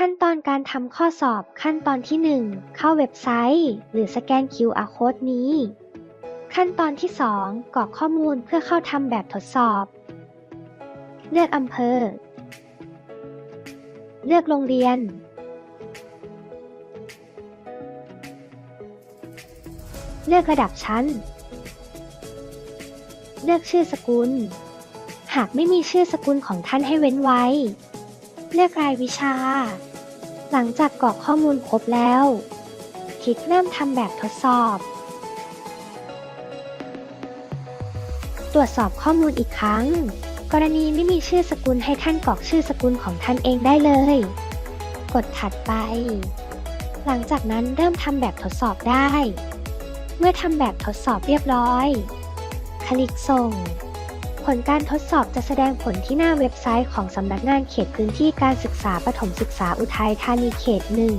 ขั้นตอนการทำข้อสอบขั้นตอนที่ 1 เข้าเว็บไซต์ หรือสแกน QR code นี้ ขั้นตอนที่ 2กรอกข้อมูลเพื่อเข้าทำแบบทดสอบ เลือกอำเภอ เลือกโรงเรียน เลือกระดับชั้น เลือกชื่อสกุล หากไม่มีชื่อสกุลของท่านให้เว้นไว้ เลือกรายวิชา หลังจากกรอกข้อมูลครบแล้ว คลิกเริ่มทำแบบทดสอบ ตรวจสอบข้อมูลอีกครั้ง กรณีไม่มีชื่อสกุลให้ท่านกรอกชื่อสกุลของท่านเองได้เลย กดถัดไป หลังจากนั้นเริ่มทำแบบทดสอบได้ เมื่อทำแบบทดสอบเรียบร้อย คลิกส่ง ผลการทดสอบจะแสดงผลที่หน้าเว็บไซต์ของสำนักงานเขตพื้นที่การศึกษาประถมศึกษาอุทัยธานีเขตหนึ่ง